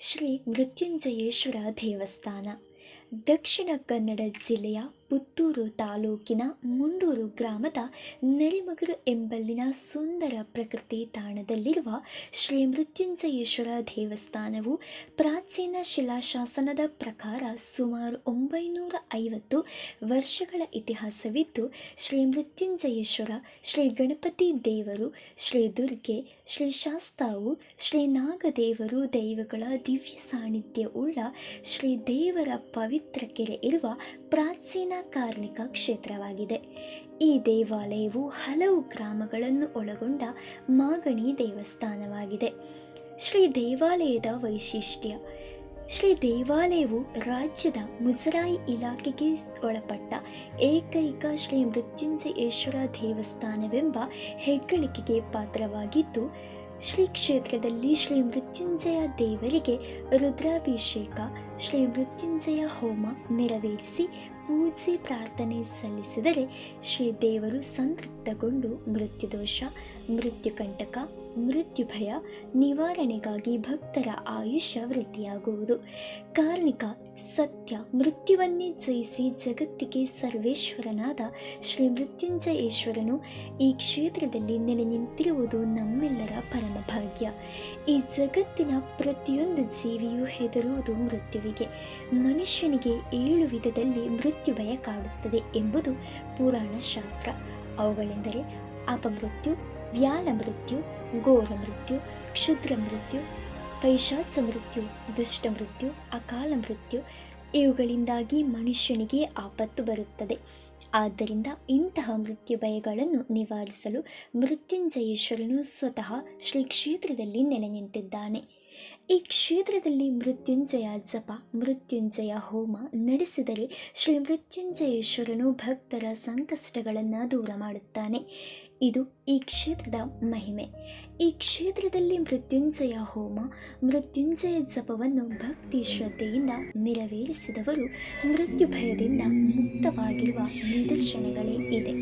ಶ್ರೀ ಮೃತ್ಯುಂಜಯೇಶ್ವರ ದೇವಸ್ಥಾನ ದಕ್ಷಿಣ ಕನ್ನಡ ಜಿಲ್ಲೆಯ ಪುತ್ತೂರು ತಾಲೂಕಿನ ಮುಂಡೂರು ಗ್ರಾಮದ ನೆರಿಮಗರು ಎಂಬಲ್ಲಿನ ಸುಂದರ ಪ್ರಕೃತಿ ತಾಣದಲ್ಲಿರುವ ಶ್ರೀ ಮೃತ್ಯುಂಜಯೇಶ್ವರ ದೇವಸ್ಥಾನವು ಪ್ರಾಚೀನ ಶಿಲಾಶಾಸನದ ಪ್ರಕಾರ ಸುಮಾರು ಒಂಬೈನೂರ ಐವತ್ತು ವರ್ಷಗಳ ಇತಿಹಾಸವಿದ್ದು, ಶ್ರೀ ಮೃತ್ಯುಂಜಯೇಶ್ವರ, ಶ್ರೀ ಗಣಪತಿ ದೇವರು, ಶ್ರೀ ದುರ್ಗೆ, ಶ್ರೀ ಶಾಸ್ತಾವು, ಶ್ರೀ ನಾಗದೇವರು ದೈವಗಳ ದಿವ್ಯ ಸಾನ್ನಿಧ್ಯವುಳ್ಳ ಶ್ರೀ ದೇವರ ಪವಿತ್ರ ಕೆರೆ ಇರುವ ಪ್ರಾಚೀನ ಕಾರ್ಮಿಕ ಕ್ಷೇತ್ರವಾಗಿದೆ. ಈ ದೇವಾಲಯವು ಹಲವು ಗ್ರಾಮಗಳನ್ನು ಒಳಗೊಂಡ ಮಾಗಣಿ ದೇವಸ್ಥಾನವಾಗಿದೆ. ಶ್ರೀ ದೇವಾಲಯದ ವೈಶಿಷ್ಟ್ಯ. ಶ್ರೀ ದೇವಾಲಯವು ರಾಜ್ಯದ ಮುಜರಾಯಿ ಇಲಾಖೆಗೆ ಒಳಪಟ್ಟ ಏಕೈಕ ಶ್ರೀ ಮೃತ್ಯುಂಜಯೇಶ್ವರ ದೇವಸ್ಥಾನವೆಂಬ ಹೆಗ್ಗಳಿಕೆಗೆ ಪಾತ್ರವಾಗಿದ್ದು, ಶ್ರೀ ಕ್ಷೇತ್ರದಲ್ಲಿ ಶ್ರೀ ಮೃತ್ಯುಂಜಯ ದೇವರಿಗೆ ರುದ್ರಾಭಿಷೇಕ, ಶ್ರೀ ಮೃತ್ಯುಂಜಯ ಹೋಮ ನೆರವೇರಿಸಿ ಪೂಜೆ ಪ್ರಾರ್ಥನೆ ಸಲ್ಲಿಸಿದರೆ ಶ್ರೀ ದೇವರು ಸಂತೃಪ್ತಗೊಂಡು ಮೃತ್ಯುದೋಷ ಮೃತ್ಯುಕಂಟಕ ಮೃತ್ಯು ಭಯ ನಿವಾರಣೆಗಾಗಿ ಭಕ್ತರ ಆಯುಷ್ಯ ವೃದ್ಧಿಯಾಗುವುದು. ಕಾರ್ಣಿಕ ಸತ್ಯ ಮೃತ್ಯುವನ್ನೇ ಜಯಿಸಿ ಜಗತ್ತಿಗೆ ಸರ್ವೇಶ್ವರನಾದ ಶ್ರೀ ಮೃತ್ಯುಂಜಯೇಶ್ವರನು ಈ ಕ್ಷೇತ್ರದಲ್ಲಿ ನೆಲೆ ನಿಂತಿರುವುದು ನಮ್ಮೆಲ್ಲರ ಪರಮಭಾಗ್ಯ. ಈ ಜಗತ್ತಿನ ಪ್ರತಿಯೊಂದು ಜೀವಿಯೂ ಹೆದರುವುದು ಮೃತ್ಯುವಿಗೆ. ಮನುಷ್ಯನಿಗೆ ಏಳು ವಿಧದಲ್ಲಿ ಮೃತ್ಯು ಭಯ ಕಾಡುತ್ತದೆ ಎಂಬುದು ಪುರಾಣ ಶಾಸ್ತ್ರ ಅವುಗಳೆಂದರೆ ಅಪಮೃತ್ಯು ವ್ಯಾನ ಮೃತ್ಯು ಘೋರ ಮೃತ್ಯು, ಕ್ಷುದ್ರ ಮೃತ್ಯು, ಪೈಶಾಚ ಮೃತ್ಯು, ದುಷ್ಟ ಮೃತ್ಯು, ಅಕಾಲ ಮೃತ್ಯು, ಇವುಗಳಿಂದಾಗಿ ಮನುಷ್ಯನಿಗೆ ಆಪತ್ತು ಬರುತ್ತದೆ. ಆದ್ದರಿಂದ ಇಂತಹ ಮೃತ್ಯು ಭಯಗಳನ್ನು ನಿವಾರಿಸಲು ಮೃತ್ಯುಂಜಯೇಶ್ವರನು ಸ್ವತಃ ಶ್ರೀ ಕ್ಷೇತ್ರದಲ್ಲಿ ನೆಲೆ ನಿಂತಿದ್ದಾನೆ ಈ ಕ್ಷೇತ್ರದಲ್ಲಿ ಮೃತ್ಯುಂಜಯ ಜಪ, ಮೃತ್ಯುಂಜಯ ಹೋಮ ನಡೆಸಿದರೆ ಶ್ರೀ ಮೃತ್ಯುಂಜಯೇಶ್ವರನು ಭಕ್ತರ ಸಂಕಷ್ಟಗಳನ್ನು ದೂರ ಮಾಡುತ್ತಾನೆ. ಇದು ಈ ಕ್ಷೇತ್ರದ ಮಹಿಮೆ. ಈ ಕ್ಷೇತ್ರದಲ್ಲಿ ಮೃತ್ಯುಂಜಯ ಹೋಮ ಮೃತ್ಯುಂಜಯ ಜಪವನ್ನು ಭಕ್ತಿ ಶ್ರದ್ಧೆಯಿಂದ ನೆರವೇರಿಸಿದವರು ಮೃತ್ಯು ಭಯದಿಂದ ಮುಕ್ತವಾಗಿರುವ ನಿದರ್ಶನಗಳೇ ಇದೆ.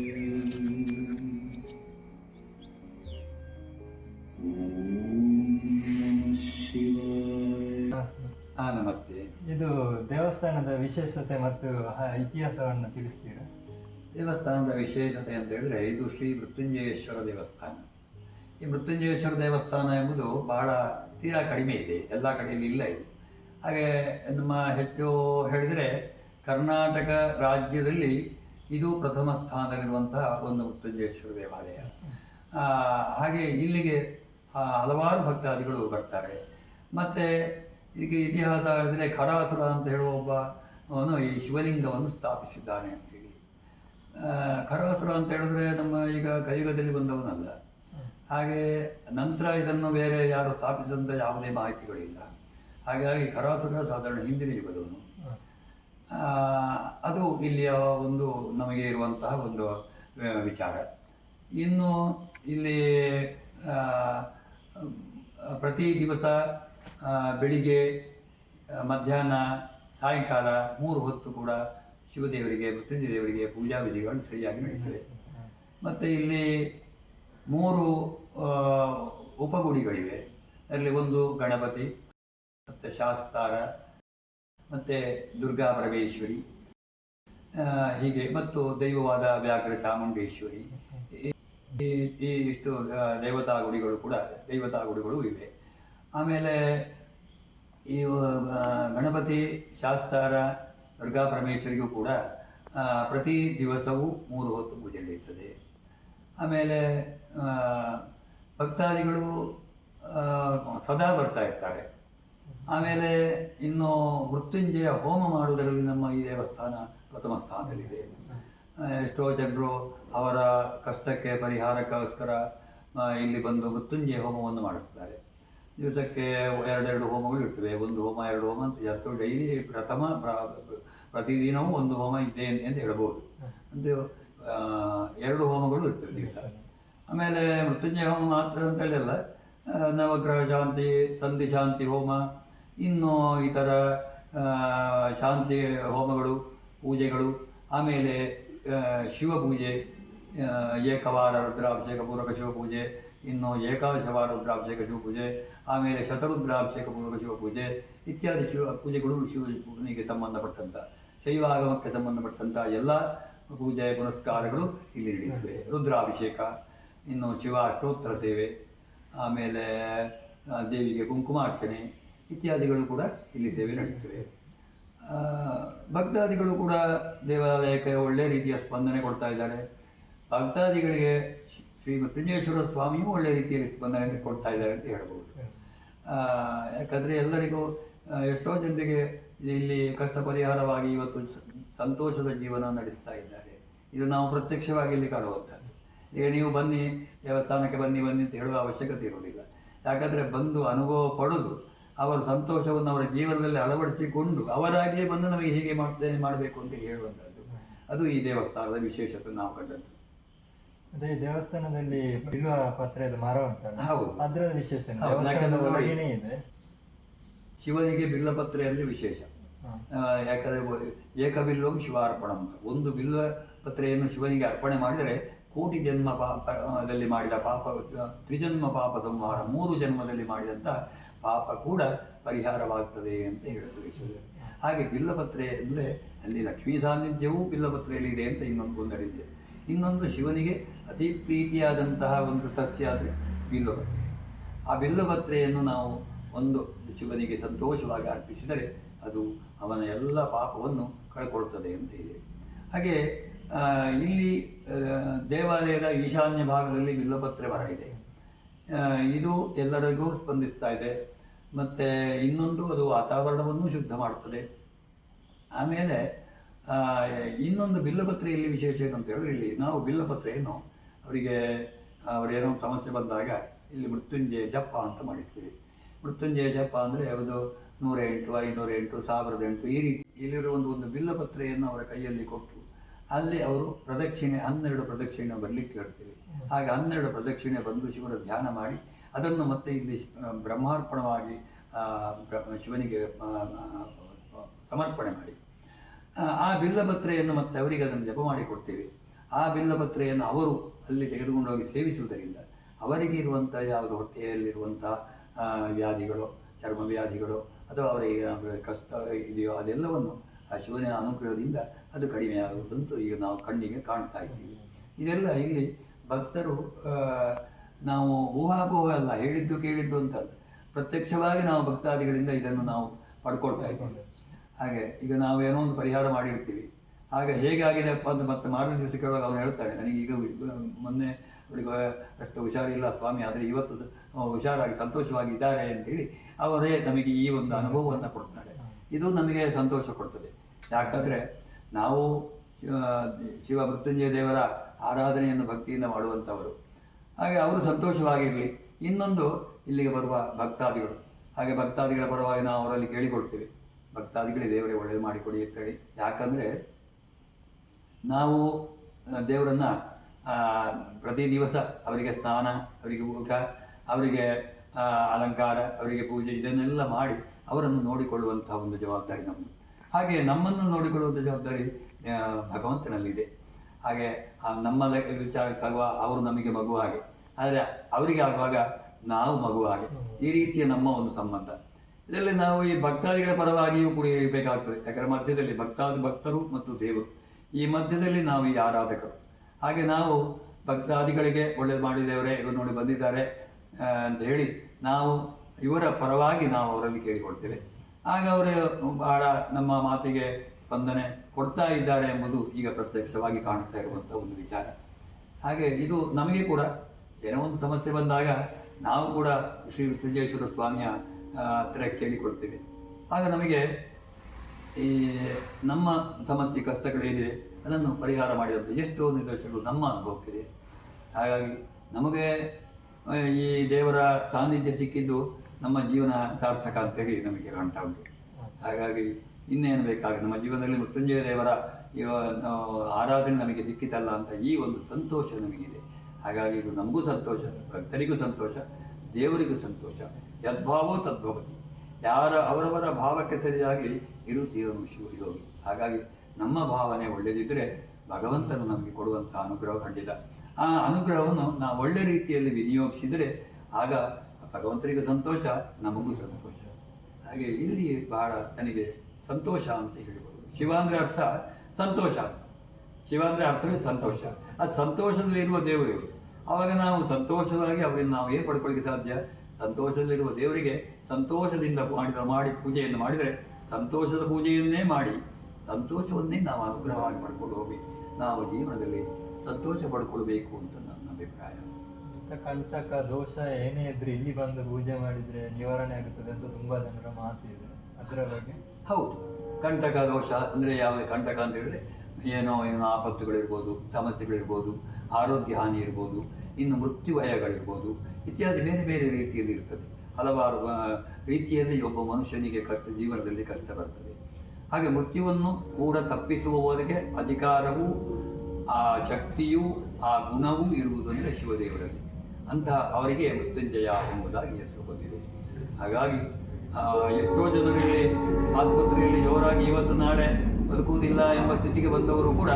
ಹಾಂ ನಮಸ್ತೆ. ಇದು ದೇವಸ್ಥಾನದ ವಿಶೇಷತೆ ಮತ್ತು ಇತಿಹಾಸವನ್ನು ತಿಳಿಸ್ತೀರಾ? ದೇವಸ್ಥಾನದ ವಿಶೇಷತೆ ಅಂತ ಹೇಳಿದರೆ ಇದು ಶ್ರೀ ಮೃತ್ಯುಂಜಯೇಶ್ವರ ದೇವಸ್ಥಾನ. ಈ ಮೃತ್ಯುಂಜಯೇಶ್ವರ ದೇವಸ್ಥಾನ ಎಂಬುದು ಬಹಳ ತೀರಾ ಕಡಿಮೆ ಇದೆ, ಎಲ್ಲ ಕಡೆಯಲ್ಲಿ ಇಲ್ಲ ಇದು. ಹಾಗೆ ನಮ್ಮ ಹೆಚ್ಚು ಹೇಳಿದರೆ ಕರ್ನಾಟಕ ರಾಜ್ಯದಲ್ಲಿ ಇದು ಪ್ರಥಮ ಸ್ಥಾನದಲ್ಲಿರುವಂತಹ ಒಂದು ಮೃತ್ಯುಂಜಯೇಶ್ವರ ದೇವಾಲಯ. ಹಾಗೆ ಇಲ್ಲಿಗೆ ಹಲವಾರು ಭಕ್ತಾದಿಗಳು ಬರ್ತಾರೆ. ಮತ್ತು ಇದಕ್ಕೆ ಇತಿಹಾಸ ಹೇಳಿದರೆ ಖರಾಸುರ ಅಂತ ಹೇಳುವ ಒಬ್ಬ ಅವನು ಈ ಶಿವಲಿಂಗವನ್ನು ಸ್ಥಾಪಿಸಿದ್ದಾನೆ ಅಂತೇಳಿ ಆ, ಅಂತ ಹೇಳಿದ್ರೆ ನಮ್ಮ ಈಗ ಕೈಗದಲ್ಲಿ ಬಂದವನಲ್ಲ. ಹಾಗೆ ನಂತರ ಇದನ್ನು ಬೇರೆ ಯಾರು ಸ್ಥಾಪಿಸಿದಂಥ ಯಾವುದೇ ಮಾಹಿತಿಗಳಿಲ್ಲ. ಹಾಗಾಗಿ ಖರಾಸುರ ಸಾಧಾರಣ ಹಿಂದಿನ ಯುಗದವನು. ಅದು ಇಲ್ಲಿಯ ಒಂದು ನಮಗೆ ಇರುವಂತಹ ಒಂದು ವಿಚಾರ. ಇನ್ನು ಇಲ್ಲಿ ಪ್ರತಿ ದಿವಸ ಬೆಳಿಗ್ಗೆ ಮಧ್ಯಾಹ್ನ ಸಾಯಂಕಾಲ ಮೂರು ಹೊತ್ತು ಕೂಡ ಶಿವದೇವರಿಗೆ ಮೃತ್ಯುಂಜಯ ದೇವರಿಗೆ ಪೂಜಾ ವಿಧಿಗಳು ಸರಿಯಾಗಿ ನಡೀತವೆ. ಮತ್ತು ಇಲ್ಲಿ ಮೂರು ಉಪಗುಡಿಗಳಿವೆ. ಅದರಲ್ಲಿ ಒಂದು ಗಣಪತಿ ಮತ್ತು ಶಾಸ್ತಾರ ಮತ್ತು ದುರ್ಗಾ ಪರಮೇಶ್ವರಿ ಹೀಗೆ ಮತ್ತು ದೈವವಾದ ವ್ಯಾಘ್ರ ಚಾಮುಂಡೇಶ್ವರಿ. ಈ- ಇಷ್ಟು ದೇವತಾ ಗುಡಿಗಳು ಕೂಡ ದೇವತಾ ಗುಡಿಗಳು ಇವೆ. ಆಮೇಲೆ ಈ ಗಣಪತಿ ಶಾಸ್ತಾರ ದುರ್ಗಾ ಪರಮೇಶ್ವರಿಗೂ ಕೂಡ ಪ್ರತಿ ದಿವಸವೂ ಮೂರು ಹೊತ್ತು ಪೂಜೆ ನಡೆಯುತ್ತದೆ ಆಮೇಲೆ ಭಕ್ತಾದಿಗಳು ಸದಾ ಬರ್ತಾ ಇರ್ತಾರೆ. ಆಮೇಲೆ ಇನ್ನು ಮೃತ್ಯುಂಜಯ ಹೋಮ ಮಾಡುವುದರಲ್ಲಿ ನಮ್ಮ ಈ ದೇವಸ್ಥಾನ ಪ್ರಥಮ ಸ್ಥಾನದಲ್ಲಿದೆ. ಎಷ್ಟೋ ಜನರು ಅವರ ಕಷ್ಟಕ್ಕೆ ಪರಿಹಾರಕ್ಕೋಸ್ಕರ ಇಲ್ಲಿ ಬಂದು ಮೃತ್ಯುಂಜಯ ಹೋಮವನ್ನು ಮಾಡಿಸ್ತಾರೆ. ದಿವಸಕ್ಕೆ ಎರಡೆರಡು ಹೋಮಗಳು ಇರ್ತವೆ. ಒಂದು ಹೋಮ, ಎರಡು ಹೋಮ ಅಂತ ಡೈಲಿ ಪ್ರಥಮ ಪ್ರ- ಪ್ರತಿದಿನವೂ ಒಂದು ಹೋಮ ಇದೆ ಅಂತ ಹೇಳ್ಬೋದು. ಒಂದು ಎರಡು ಹೋಮಗಳು ಇರ್ತವೆ ದಿವಸ. ಆಮೇಲೆ ಮೃತ್ಯುಂಜಯ ಹೋಮ ಮಾತ್ರ ಅಂತ ಹೇಳಿಲ್ಲ. ಆ, ನವಗ್ರಹ ಶಾಂತಿ ಸಂಧಿ ಶಾಂತಿ ಹೋಮ ಇನ್ನು ಇತರ ಶಾಂತಿ ಹೋಮಗಳು ಪೂಜೆಗಳು ಆಮೇಲೆ ಶಿವಪೂಜೆ ಏಕವಾರ ರುದ್ರಾಭಿಷೇಕ ಪೂರ್ವಕ ಶಿವಪೂಜೆ ಇನ್ನು ಏಕಾದಶವಾರ ರುದ್ರಾಭಿಷೇಕ ಶಿವಪೂಜೆ ಆಮೇಲೆ ಶತರುದ್ರಾಭಿಷೇಕ ಪೂರ್ವಕ ಶಿವಪೂಜೆ ಇತ್ಯಾದಿ ಶಿವ ಪೂಜೆಗಳು ಶಿವನಿಗೆ ಸಂಬಂಧಪಟ್ಟಂಥ ಶೈವಾಗಮಕ್ಕೆ ಸಂಬಂಧಪಟ್ಟಂಥ ಎಲ್ಲ ಪೂಜೆ ಪುನಸ್ಕಾರಗಳು ಇಲ್ಲಿ ನಡೆಯುತ್ತವೆ. ರುದ್ರಾಭಿಷೇಕ, ಇನ್ನು ಶಿವ ಅಷ್ಟೋತ್ತರ ಸೇವೆ, ಆಮೇಲೆ ದೇವಿಗೆ ಕುಂಕುಮಾರ್ಚನೆ ಇತ್ಯಾದಿಗಳು ಕೂಡ ಇಲ್ಲಿ ಸೇವೆ ನಡೆಯುತ್ತವೆ. ಭಕ್ತಾದಿಗಳು ಕೂಡ ದೇವಾಲಯಕ್ಕೆ ಒಳ್ಳೆಯ ರೀತಿಯ ಸ್ಪಂದನೆ ಕೊಡ್ತಾ ಇದ್ದಾರೆ. ಭಕ್ತಾದಿಗಳಿಗೆ ಶ್ರೀ- ಮೃತ್ಯುಂಜೇಶ್ವರ ಸ್ವಾಮಿಯೂ ಒಳ್ಳೆಯ ರೀತಿಯಲ್ಲಿ ಸ್ಪಂದನೆ ಕೊಡ್ತಾ ಇದ್ದಾರೆ ಅಂತ ಹೇಳ್ಬೋದು. ಯಾಕಂದರೆ ಎಲ್ಲರಿಗೂ ಎಷ್ಟೋ ಜನರಿಗೆ ಇಲ್ಲಿ ಕಷ್ಟ ಪರಿಹಾರವಾಗಿ ಇವತ್ತು ಸಂತೋಷದ ಜೀವನ ನಡೆಸ್ತಾ ಇದ್ದಾರೆ. ಇದು ನಾವು ಪ್ರತ್ಯಕ್ಷವಾಗಿ ಇಲ್ಲಿ ಕಾಣುವಂಥದ್ದು. ಈಗ ನೀವು ಬನ್ನಿ ದೇವಸ್ಥಾನಕ್ಕೆ ಬನ್ನಿ ಬನ್ನಿ ಅಂತ ಹೇಳುವ ಅವಶ್ಯಕತೆ ಇರುವುದಿಲ್ಲ. ಯಾಕಂದರೆ ಬಂದು ಅನುಭವ ಪಡೆದು ಅವರ ಸಂತೋಷವನ್ನು ಅವರ ಜೀವನದಲ್ಲಿ ಅಳವಡಿಸಿಕೊಂಡು ಅವರಾಗಿಯೇ ಬಂದು ನಮಗೆ ಹೀಗೆ ಮಾಡ್ತೇನೆ ಮಾಡಬೇಕು ಅಂತ ಹೇಳುವಂಥದ್ದು. ಅದು ಈ ದೇವಸ್ಥಾನದ ವಿಶೇಷತೆ ನಾವು ಕಂಡದ್ದು. ಅದೇ ದೇವಸ್ಥಾನದಲ್ಲಿ ಬಿಲ್ವ ಪತ್ರದ ಮರ ಉಂಟು ಹೌದು. ಅದರ ವಿಶೇಷ ಇದೆ. ಶಿವನಿಗೆ ಬಿಲ್ಲಪತ್ರೆ ಅಂದರೆ ವಿಶೇಷ. ಯಾಕಂದರೆ ಏಕಬಿಲ್ಲಂ ಶಿವಾರ್ಪಣಂ. ಅಂತ ಒಂದು ಬಿಲ್ಲ ಪತ್ರೆಯನ್ನು ಶಿವನಿಗೆ ಅರ್ಪಣೆ ಮಾಡಿದರೆ ಕೋಟಿ ಜನ್ಮ ಪಾಪದಲ್ಲಿ ಮಾಡಿದ ಪಾಪ ತ್ರಿಜನ್ಮ ಪಾಪ ಸಂಹಾರ ಮೂರು ಜನ್ಮದಲ್ಲಿ ಮಾಡಿದಂಥ ಪಾಪ ಕೂಡ ಪರಿಹಾರವಾಗ್ತದೆ ಅಂತ ಹೇಳಿದ್ರು ಶಿವ ಹಾಗೆ ಬಿಲ್ಲಪತ್ರೆ ಅಂದರೆ ಅಲ್ಲಿ ಲಕ್ಷ್ಮೀ ಸಾನ್ನಿಧ್ಯವೂ ಬಿಲ್ಲಪತ್ರೆಯಲ್ಲಿ ಇದೆ ಅಂತ ಇನ್ನೊಂದು ಗೊಂದಲಿದೆ ಇನ್ನೊಂದು ಶಿವನಿಗೆ ಅತಿ ಪ್ರೀತಿಯಾದಂತಹ ಒಂದು ಸಸ್ಯ ಅಂದರೆ ಬಿಲ್ಲಪತ್ರೆ ಆ ಬಿಲ್ಲಪತ್ರೆಯನ್ನು ನಾವು ಒಂದು ಶಿವನಿಗೆ ಸಂತೋಷವಾಗಿ ಅರ್ಪಿಸಿದರೆ ಅದು ಅವನ ಎಲ್ಲ ಪಾಪವನ್ನು ಕಳ್ಕೊಳ್ತದೆ ಅಂತ ಇದೆ. ಹಾಗೆ ಇಲ್ಲಿ ದೇವಾಲಯದ ಈಶಾನ್ಯ ಭಾಗದಲ್ಲಿ ಬಿಲ್ಲಪತ್ರೆ ಮರ ಇದೆ. ಇದು ಎಲ್ಲರಿಗೂ ಸ್ಪಂದಿಸ್ತಾ ಇದೆ. ಮತ್ತು ಇನ್ನೊಂದು ಅದು ವಾತಾವರಣವನ್ನು ಶುದ್ಧ ಮಾಡ್ತದೆ. ಆಮೇಲೆ ಇನ್ನೊಂದು ಬಿಲ್ಲಪತ್ರೆಯಲ್ಲಿ ವಿಶೇಷ ಏನಂತ ಹೇಳಿದ್ರೆ ಇಲ್ಲಿ ನಾವು ಬಿಲ್ಲಪತ್ರೆಯನ್ನು ಅವರಿಗೆ ಅವರೇನೋ ಸಮಸ್ಯೆ ಬಂದಾಗ ಇಲ್ಲಿ ಮೃತ್ಯುಂಜಯ ಜಪ್ಪ ಅಂತ ಮಾಡಿರ್ತೀವಿ. ಮೃತ್ಯುಂಜಯ ಜಪ ಅಂದರೆ ಯಾವುದು ನೂರ ಎಂಟು ಐನೂರ ಎಂಟು ಸಾವಿರದ ಎಂಟು ಈ ರೀತಿ ಇಲ್ಲಿರುವ ಒಂದು ಒಂದು ಬಿಲ್ಲಪತ್ರೆಯನ್ನು ಅವರ ಕೈಯಲ್ಲಿ ಕೊಟ್ಟು ಅಲ್ಲಿ ಅವರು ಪ್ರದಕ್ಷಿಣೆ ಹನ್ನೆರಡು ಪ್ರದಕ್ಷಿಣೆ ಬರಲಿಕ್ಕೆ ಹೇಳ್ತೀವಿ. ಹಾಗೆ ಹನ್ನೆರಡು ಪ್ರದಕ್ಷಿಣೆ ಬಂದು ಶಿವನ ಧ್ಯಾನ ಮಾಡಿ ಅದನ್ನು ಮತ್ತೆ ಇಲ್ಲಿ ಬ್ರಹ್ಮಾರ್ಪಣವಾಗಿ ಶಿವನಿಗೆ ಸಮರ್ಪಣೆ ಮಾಡಿ. ಆ, ಬಿಲ್ಲಪತ್ರೆಯನ್ನು ಮತ್ತೆ ಅವರಿಗೆ ಅದನ್ನು ಜಪ ಮಾಡಿ ಕೊಡ್ತೀವಿ. ಆ ಬಿಲ್ಲಪತ್ರೆಯನ್ನು ಅವರು ಅಲ್ಲಿ ತೆಗೆದುಕೊಂಡು ಹೋಗಿ ಸೇವಿಸುವುದರಿಂದ ಅವರಿಗೆ ಇರುವಂಥ ಯಾವುದು ಹೊಟ್ಟೆಯಲ್ಲಿರುವಂಥ ವ್ಯಾಧಿಗಳು ಚರ್ಮ ವ್ಯಾಧಿಗಳು ಅಥವಾ ಅವರಿಗೆ ಕಷ್ಟ, ಇದೆಯೋ ಅದೆಲ್ಲವನ್ನು ಆ ಶಿವನ ಅನುಗ್ರಹದಿಂದ ಅದು ಕಡಿಮೆಯಾಗುವುದಂತೂ ಈಗ ನಾವು ಕಣ್ಣಿಗೆ ಕಾಣ್ತಾ ಇದ್ದೀವಿ. ಇದೆಲ್ಲ ಇಲ್ಲಿ ಭಕ್ತರು ನಾವು ಊಹಾಪೋಹ ಅಲ್ಲ, ಹೇಳಿದ್ದು ಕೇಳಿದ್ದು ಅಂತ ಪ್ರತ್ಯಕ್ಷವಾಗಿ ನಾವು ಭಕ್ತಾದಿಗಳಿಂದ ಇದನ್ನು ನಾವು ಪಡ್ಕೊಳ್ತಾ ಇದ್ದೀವಿ. ಹಾಗೆ ಈಗ ನಾವು ಏನೋ ಒಂದು ಪರಿಹಾರ ಮಾಡಿರ್ತೀವಿ. ಆಗ ಹೇಗಾಗಿದೆಪ್ಪ ಅಂತ ಮತ್ತೆ ಮಾರನೇ ದಿವಸ ಕೇಳುವಾಗ ಅವನು ಹೇಳ್ತಾರೆ. ನನಗೆ ಈಗ ಮೊನ್ನೆ ಅವರಿಗೆ ಅಷ್ಟು ಹುಷಾರಿಲ್ಲ ಸ್ವಾಮಿ, ಆದರೆ ಇವತ್ತು ಹುಷಾರಾಗಿ ಸಂತೋಷವಾಗಿ ಇದ್ದಾರೆ ಅಂತೇಳಿ ಅವರೇ ನಮಗೆ ಈ ಒಂದು ಅನುಭವವನ್ನು ಕೊಡ್ತಾರೆ. ಇದು ನಮಗೆ ಸಂತೋಷ ಕೊಡ್ತದೆ. ಯಾಕಂದರೆ ನಾವು ಶಿವ ಮೃತ್ಯುಂಜಯ ದೇವರ ಆರಾಧನೆಯನ್ನು ಭಕ್ತಿಯಿಂದ ಮಾಡುವಂಥವರು. ಹಾಗೆ ಅವರು ಸಂತೋಷವಾಗಿರಲಿ. ಇನ್ನೊಂದು ಇಲ್ಲಿಗೆ ಬರುವ ಭಕ್ತಾದಿಗಳು. ಹಾಗೆ ಭಕ್ತಾದಿಗಳ ಪರವಾಗಿ ನಾವು ಅವರಲ್ಲಿ ಕೇಳಿಕೊಳ್ತೀವಿ. ಭಕ್ತಾದಿಗಳಿಗೆ ದೇವರೇ ಒಳ್ಳೇದು ಮಾಡಿಕೊಡಿ ಅಂತೇಳಿ. ಯಾಕಂದರೆ ನಾವು ದೇವರನ್ನ ಪ್ರತಿ ದಿವಸ ಅವರಿಗೆ ಸ್ನಾನ, ಅವರಿಗೆ ಊಟ ಅವರಿಗೆ ಅಲಂಕಾರ, ಅವರಿಗೆ ಪೂಜೆ ಇದನ್ನೆಲ್ಲ ಮಾಡಿ ಅವರನ್ನು ನೋಡಿಕೊಳ್ಳುವಂತಹ ಒಂದು ಜವಾಬ್ದಾರಿ ನಮ್ಮದು. ಹಾಗೆ ನಮ್ಮನ್ನು ನೋಡಿಕೊಳ್ಳುವಂಥ ಜವಾಬ್ದಾರಿ ಭಗವಂತನಲ್ಲಿದೆ. ಹಾಗೆ ನಮ್ಮ ವಿಚಾರ, ತಗುವ, ಅವರು ನಮಗೆ ಮಗು ಹಾಗೆ. ಆದರೆ ಅವರಿಗೆ ಆಗುವಾಗ ನಾವು ಮಗು ಹಾಗೆ. ಈ ರೀತಿಯ ನಮ್ಮ ಒಂದು ಸಂಬಂಧ. ಇದರಲ್ಲಿ ನಾವು ಈ ಭಕ್ತಾದಿಗಳ ಪರವಾಗಿಯೂ ಕೂಡ ಇರಬೇಕಾಗ್ತದೆ. ಯಾಕಂದರೆ ಮಧ್ಯದಲ್ಲಿ ಭಕ್ತಾದಿ ಭಕ್ತರು ಮತ್ತು ದೇವರು. ಈ ಮಧ್ಯದಲ್ಲಿ ನಾವು ಈ ಆರಾಧಕರು. ಹಾಗೆ ನಾವು ಭಕ್ತಾದಿಗಳಿಗೆ ಒಳ್ಳೇದು ಮಾಡಿದೇವರೇ ಇವರು ನೋಡಿ ಬಂದಿದ್ದಾರೆ ಅಂತ ಹೇಳಿ ನಾವು ಇವರ ಪರವಾಗಿ ನಾವು ಅವರಲ್ಲಿ ಕೇಳಿಕೊಳ್ತೇವೆ. ಆಗ ಅವರು ಬಹಳ ನಮ್ಮ ಮಾತಿಗೆ ಸ್ಪಂದನೆ ಕೊಡ್ತಾ ಇದ್ದಾರೆ ಎಂಬುದು ಈಗ ಪ್ರತ್ಯಕ್ಷವಾಗಿ ಕಾಣುತ್ತಾ ಇರುವಂಥ ಒಂದು ವಿಚಾರ. ಹಾಗೆ ಇದು ನಮಗೆ ಕೂಡ ಏನೋ ಒಂದು ಸಮಸ್ಯೆ ಬಂದಾಗ ನಾವು ಕೂಡ ಶ್ರೀ ಮೃತ್ಯುಂಜಯೇಶ್ವರ ಸ್ವಾಮಿಯ ಹತ್ರ ಕೇಳಿಕೊಳ್ತೇವೆ. ಆಗ ನಮಗೆ ಈ ನಮ್ಮ ಸಮಸ್ಯೆ ಕಷ್ಟಗಳೇನಿದೆ ಅದನ್ನು ಪರಿಹಾರ ಮಾಡಿದಂಥ ಎಷ್ಟೋ ನಿದರ್ಶನಗಳು ನಮ್ಮ ಅನುಭವಕ್ಕಿದೆ. ಹಾಗಾಗಿ ನಮಗೆ ಈ ದೇವರ ಸಾನ್ನಿಧ್ಯ ಸಿಕ್ಕಿದ್ದು ನಮ್ಮ ಜೀವನ ಸಾರ್ಥಕ ಅಂತೇಳಿ ನಮಗೆ ಕಾಣ್ತಾ ಉಂಟು. ಹಾಗಾಗಿ ಇನ್ನೇನು ಬೇಕಾಗಿ ನಮ್ಮ ಜೀವನದಲ್ಲಿ ಮೃತ್ಯುಂಜಯ ದೇವರ ಆರಾಧನೆ ನಮಗೆ ಸಿಕ್ಕಿತಲ್ಲ ಅಂತ ಈ ಒಂದು ಸಂತೋಷ ನಮಗಿದೆ. ಹಾಗಾಗಿ ಇದು ನಮಗೂ ಸಂತೋಷ, ಭಕ್ತರಿಗೂ ಸಂತೋಷ, ದೇವರಿಗೂ ಸಂತೋಷ, ಯದ್ಭಾವೋ ತದ್ಭವತಿ. ಯಾರ ಅವರವರ ಭಾವಕ್ಕೆ ಸರಿಯಾಗಿ ಇರುತ್ತೀಯವನು ಶಿವಯೋಗಿ ಹಾಗಾಗಿ ನಮ್ಮ ಭಾವನೆ ಒಳ್ಳೆಯದಿದ್ದರೆ ಭಗವಂತನು ನಮಗೆ ಕೊಡುವಂಥ ಅನುಗ್ರಹ ಖಂಡಿತ. ಆ ಅನುಗ್ರಹವನ್ನು ನಾವು ಒಳ್ಳೆ ರೀತಿಯಲ್ಲಿ ವಿನಿಯೋಗಿಸಿದರೆ ಆಗ ಭಗವಂತನಿಗೆ ಸಂತೋಷ, ನಮಗೂ ಸಂತೋಷ. ಹಾಗೆ ಇಲ್ಲಿ ಬಹಳ ತನಗೆ ಸಂತೋಷ ಅಂತ ಹೇಳಿಬೋದು. ಶಿವ ಅಂದರೆ ಅರ್ಥ ಸಂತೋಷ ಶಿವ ಅಂದರೆ ಅರ್ಥವೇ ಸಂತೋಷ. ಆ ಸಂತೋಷದಲ್ಲಿರುವ ದೇವರು ಅವಾಗ ಆವಾಗ ನಾವು ಸಂತೋಷವಾಗಿ ಅವರಿಂದ ನಾವು ಏನು ಪಡ್ಕೊಳ್ಳಿಕ್ಕೆ ಸಾಧ್ಯ? ಸಂತೋಷದಲ್ಲಿರುವ ದೇವರಿಗೆ ಸಂತೋಷದಿಂದ ಮಾಡಿದ ಮಾಡಿ ಪೂಜೆಯನ್ನು ಮಾಡಿದರೆ ಸಂತೋಷದ ಪೂಜೆಯನ್ನೇ ಮಾಡಿ ಸಂತೋಷವನ್ನೇ ನಾವು ಅನುಗ್ರಹವಾಗಿ ಮಾಡಿಕೊಂಡು ಹೋಗಿ ನಾವು ಜೀವನದಲ್ಲಿ ಸಂತೋಷ ಪಡ್ಕೊಳ್ಬೇಕು ಅಂತ ನನ್ನ ಅಭಿಪ್ರಾಯ. ಕಂಟಕ ದೋಷ ಏನೇ ಇದ್ರೆ ಇಲ್ಲಿ ಬಂದು ಪೂಜೆ ಮಾಡಿದ್ರೆ ನಿವಾರಣೆ ಆಗುತ್ತದೆ ಅಂತ ತುಂಬಾ ಜನರ ಮಾತು ಇದೆ. ಅದರ ಬಗ್ಗೆ? ಹೌದು. ಕಂಟಕ ದೋಷ ಅಂದರೆ ಯಾವುದೇ? ಕಂಟಕ ಅಂತ ಹೇಳಿದ್ರೆ ಏನೋ ಏನೋ ಆಪತ್ತುಗಳಿರ್ಬೋದು ಸಮಸ್ಯೆಗಳಿರ್ಬೋದು ಆರೋಗ್ಯ ಹಾನಿ ಇರ್ಬೋದು ಇನ್ನು ಮೃತ್ಯು ಭಯಗಳಿರ್ಬೋದು ಇತ್ಯಾದಿ ಬೇರೆ ಬೇರೆ ರೀತಿಯಲ್ಲಿ ಇರ್ತದೆ. ಹಲವಾರು ರೀತಿಯಲ್ಲಿ ಒಬ್ಬ ಮನುಷ್ಯನಿಗೆ ಕಷ್ಟ, ಜೀವನದಲ್ಲಿ ಕಷ್ಟ ಬರ್ತದೆ. ಹಾಗೆ ಮೃತ್ಯುವನ್ನು ಕೂಡ ತಪ್ಪಿಸುವವರಿಗೆ ಅಧಿಕಾರವೂ, ಆ ಶಕ್ತಿಯೂ, ಆ ಗುಣವೂ ಇರುವುದಂದರೆ ಶಿವದೇವರಲ್ಲಿ. ಅಂತಹ ಅವರಿಗೆ ಮೃತ್ಯುಂಜಯ ಎಂಬುದಾಗಿ ಹೆಸರು ಬಂದಿದೆ. ಹಾಗಾಗಿ ಎಷ್ಟೋ ಜನರಲ್ಲಿ, ಆಸ್ಪತ್ರೆಯಲ್ಲಿ, ಜೋರಾಗಿ ಇವತ್ತು ನಾಳೆ ಬದುಕುವುದಿಲ್ಲ ಎಂಬ ಸ್ಥಿತಿಗೆ ಬಂದವರು ಕೂಡ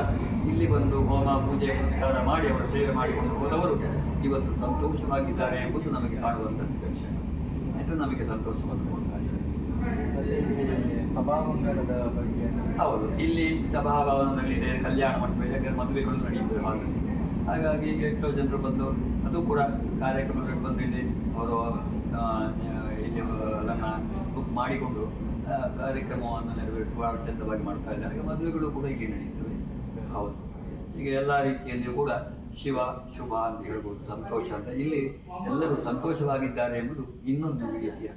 ಇಲ್ಲಿ ಬಂದು ಹೋಮ ಪೂಜೆ ಪುರಸ್ಕಾರ ಮಾಡಿ ಅವರ ಸೇವೆ ಮಾಡಿಕೊಂಡು ಹೋದವರು ಇವತ್ತು ಸಂತೋಷವಾಗಿದ್ದಾರೆ ಎಂಬುದು ನಮಗೆ ಕಾಣುವಂಥ ನಿದರ್ಶನ ಇದು ನಮಗೆ ಸಂತೋಷವನ್ನು ಕೊಡ್ತಾ ಇದೆ. ಮತ್ತೆ ಇಲ್ಲಿ ಬಗ್ಗೆ ಹೌದು ಇಲ್ಲಿ ಸಭಾಭವನದಲ್ಲಿ ಇದೆ ಕಲ್ಯಾಣ ಮಂಟಪ ಯಾಕಂದರೆ ಮದುವೆಗಳು ನಡೆಯುತ್ತವೆ ಹಾಗಾಗಿ. ಹಾಗಾಗಿ ಎಷ್ಟೋ ಜನರು ಬಂದು ಅದು ಕೂಡ ಕಾರ್ಯಕ್ರಮಗಳು ಬಂದು ಇಲ್ಲಿ ಅವರು ಇಲ್ಲಿ ಅದನ್ನು ಬುಕ್ ಮಾಡಿಕೊಂಡು ಕಾರ್ಯಕ್ರಮವನ್ನು ನೆರವೇರಿಸುವ ಅತ್ಯಂತವಾಗಿ ಮಾಡ್ತಾ ಇದ್ದಾರೆ. ಹಾಗೆ ಮದುವೆಗಳು ಕೂಡ ಇಲ್ಲಿ ನಡೆಯುತ್ತವೆ. ಹೌದು. ಈಗ ಎಲ್ಲ ರೀತಿಯಲ್ಲಿಯೂ ಕೂಡ ಶಿವ, ಶುಭ ಅಂತ ಹೇಳ್ಬೋದು, ಸಂತೋಷ ಅಂತ. ಇಲ್ಲಿ ಎಲ್ಲರೂ ಸಂತೋಷವಾಗಿದ್ದಾರೆ ಎಂಬುದು ಇನ್ನೊಂದು ರೀತಿಯ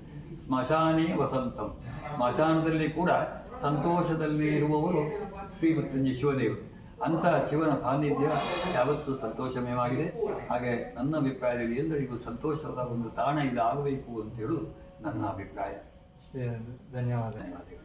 ಸ್ಮಶಾನೇ ವಸಂತಂ. ಸ್ಮಶಾನದಲ್ಲಿ ಕೂಡ ಸಂತೋಷದಲ್ಲಿ ಇರುವವರು ಶ್ರೀ ಮೃತ್ಯುಂಜಯ ಶಿವದೇವರು. ಅಂತಹ ಶಿವನ ಸಾನ್ನಿಧ್ಯ ಯಾವತ್ತೂ ಸಂತೋಷಮಯವಾಗಿದೆ. ಹಾಗೆ ನನ್ನ ಅಭಿಪ್ರಾಯದಲ್ಲಿ ಎಲ್ಲರಿಗೂ ಸಂತೋಷದ ಒಂದು ತಾಣ ಇದಾಗಬೇಕು ಅಂತ ಹೇಳುವುದು ನನ್ನ ಅಭಿಪ್ರಾಯ. ధన్యవాదాలు.